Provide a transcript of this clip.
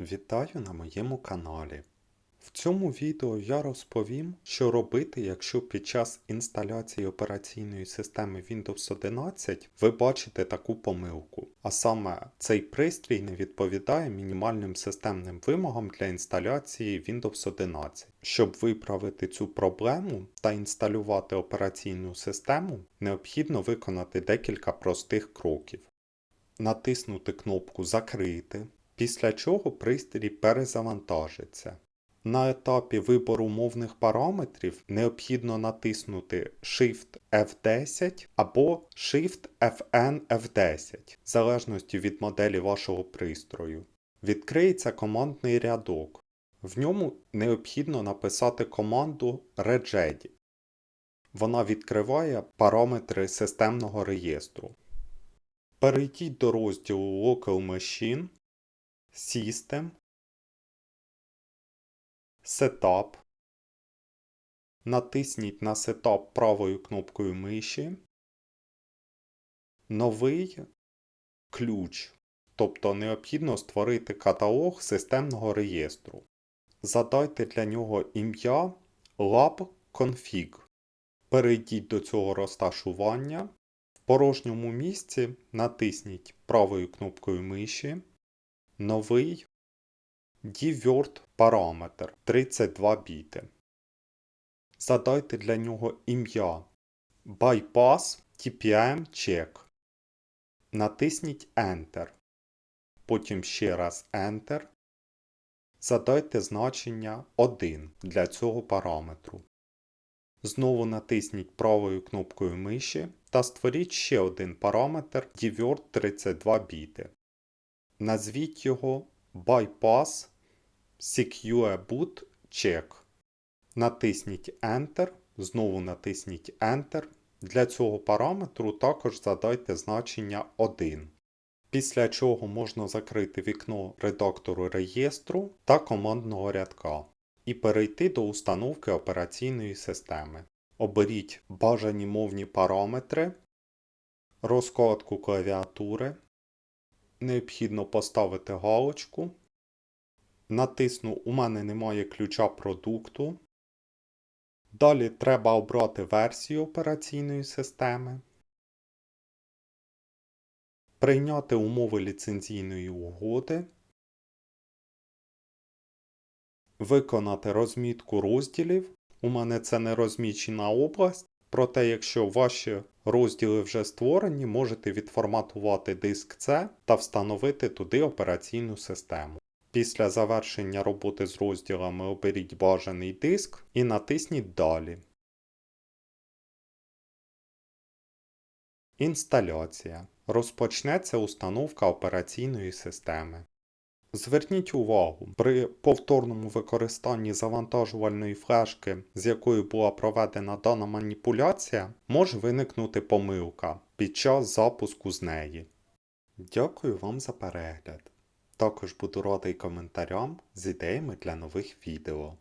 Вітаю на моєму каналі. В цьому відео я розповім, що робити, якщо під час інсталяції операційної системи Windows 11 ви бачите таку помилку. А саме цей пристрій не відповідає мінімальним системним вимогам для інсталяції Windows 11. Щоб виправити цю проблему та інсталювати операційну систему, необхідно виконати декілька простих кроків. Натиснути кнопку Закрити, після чого пристрій перезавантажиться. На етапі вибору мовних параметрів необхідно натиснути Shift F10 або Shift FN F10, в залежності від моделі вашого пристрою. Відкриється командний рядок. В ньому необхідно написати команду regedit. Вона відкриває параметри системного реєстру. Перейдіть до розділу Local Machine, System, Setup. Натисніть на Setup правою кнопкою миші. Новий ключ. Тобто необхідно створити каталог системного реєстру. Задайте для нього ім'я lab.config. Перейдіть до цього розташування. В порожньому місці натисніть правою кнопкою миші новий dword параметр 32 біти. Задайте для нього ім'я bypass TPM check. Натисніть Enter. Потім ще раз Enter. Задайте значення 1 для цього параметру. Знову натисніть правою кнопкою миші та створіть ще один параметр dword 32 біти. Назвіть його Bypass Secure Boot Check. Натисніть Enter, знову натисніть Enter. Для цього параметру також задайте значення 1. Після чого можна закрити вікно редактору реєстру та командного рядка і перейти до установки операційної системи. Оберіть бажані мовні параметри, розкладку клавіатури. Необхідно поставити галочку. Натисну У мене немає ключа продукту. Далі треба обрати версію операційної системи. Прийняти умови ліцензійної угоди. Виконати розмітку розділів. У мене це не розмічена область. Проте, якщо ваші розділи вже створені, можете відформатувати диск C та встановити туди операційну систему. Після завершення роботи з розділами оберіть бажаний диск і натисніть Далі. Інсталяція. Розпочнеться установка операційної системи. Зверніть увагу, при повторному використанні завантажувальної флешки, з якою була проведена дана маніпуляція, може виникнути помилка під час запуску з неї. Дякую вам за перегляд. Також буду радий коментарям з ідеями для нових відео.